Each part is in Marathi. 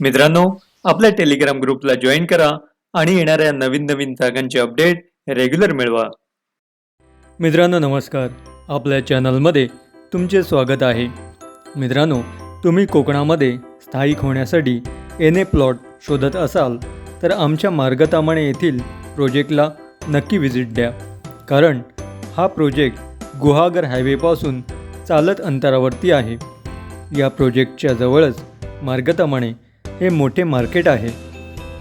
मित्रांनो आपल्या टेलिग्राम ग्रुपला जॉईन करा आणि येणाऱ्या नवीन नवीन जागांचे अपडेट रेग्युलर मिळवा. मित्रांनो नमस्कार. आपल्या चॅनलमध्ये तुमचे स्वागत आहे. मित्रांनो तुम्ही कोकणामध्ये स्थायिक होण्यासाठी एन ए प्लॉट शोधत असाल तर आमच्या मार्गतामाने येथील प्रोजेक्टला नक्की व्हिजिट द्या. कारण हा प्रोजेक्ट गुहागर हायवेपासून चालत अंतरावरती आहे. या प्रोजेक्टच्या जवळच मार्गतामाने हे मोठे मार्केट आहे.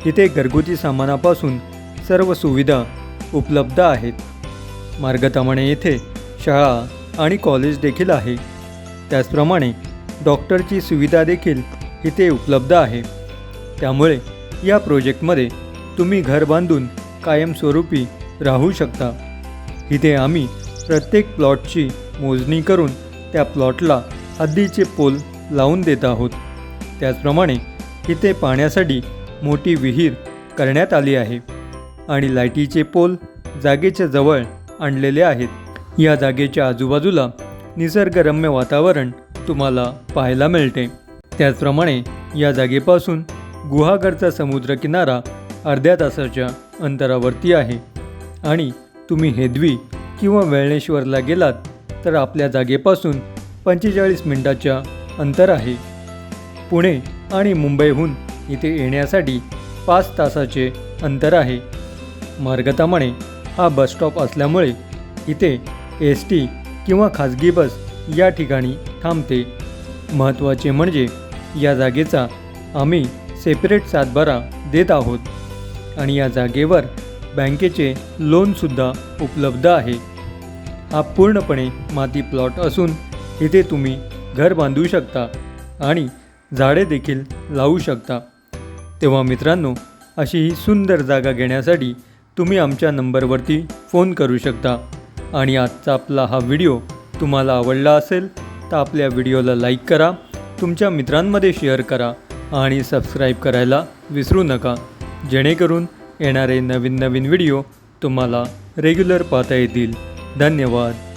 इथे घरगुती सामानापासून सर्व सुविधा उपलब्ध आहेत. मार्गतामणे येथे शाळा आणि कॉलेज देखील आहे. त्याचप्रमाणे डॉक्टरची सुविधा देखील इथे उपलब्ध आहे. त्यामुळे या प्रोजेक्टमध्ये तुम्ही घर बांधून कायमस्वरूपी राहू शकता. इथे आम्ही प्रत्येक प्लॉटची मोजणी करून त्या प्लॉटला हद्दीचे पोल लावून देत आहोत. त्याचप्रमाणे इथे पाण्यासाठी मोठी विहीर करण्यात आली आहे आणि लाईटीचे पोल जागेच्या जवळ आणलेले आहेत. या जागेच्या आजूबाजूला निसर्गरम्य वातावरण तुम्हाला पाहायला मिळते. त्याचप्रमाणे या जागेपासून गुहागरचा समुद्रकिनारा अर्ध्या तासाच्या अंतरावरती आहे. आणि तुम्ही हेदवी किंवा वेळणेश्वरला गेलात तर आपल्या जागेपासून पंचेचाळीस मिनिटाच्या अंतर आहे. पुणे आणि मुंबईहून इथे येण्यासाठी पाच तासाचे अंतर आहे. मार्गतामाने हा बसस्टॉप असल्यामुळे इथे एस टी किंवा खाजगी बस या ठिकाणी थांबते. महत्त्वाचे म्हणजे या जागेचा आम्ही सेपरेट सातबारा देत आहोत आणि या जागेवर बँकेचे लोनसुद्धा उपलब्ध आहे. हा पूर्णपणे माती प्लॉट असून इथे तुम्ही घर बांधू शकता आणि झाडे देखील लावू शकता. तेव्हा मित्रांनो अशी ही सुंदर जागा घेण्यासाठी तुम्ही आमच्या नंबरवरती फोन करू शकता. आणि आजचा आपला हा व्हिडिओ तुम्हाला आवडला असेल तर आपल्या व्हिडिओला लाईक करा तुमच्या मित्रांमध्ये शेअर करा आणि सबस्क्राईब करायला विसरू नका. जेणेकरून येणारे नवीन नवीन व्हिडिओ तुम्हाला रेग्युलर पाहता येतील. धन्यवाद.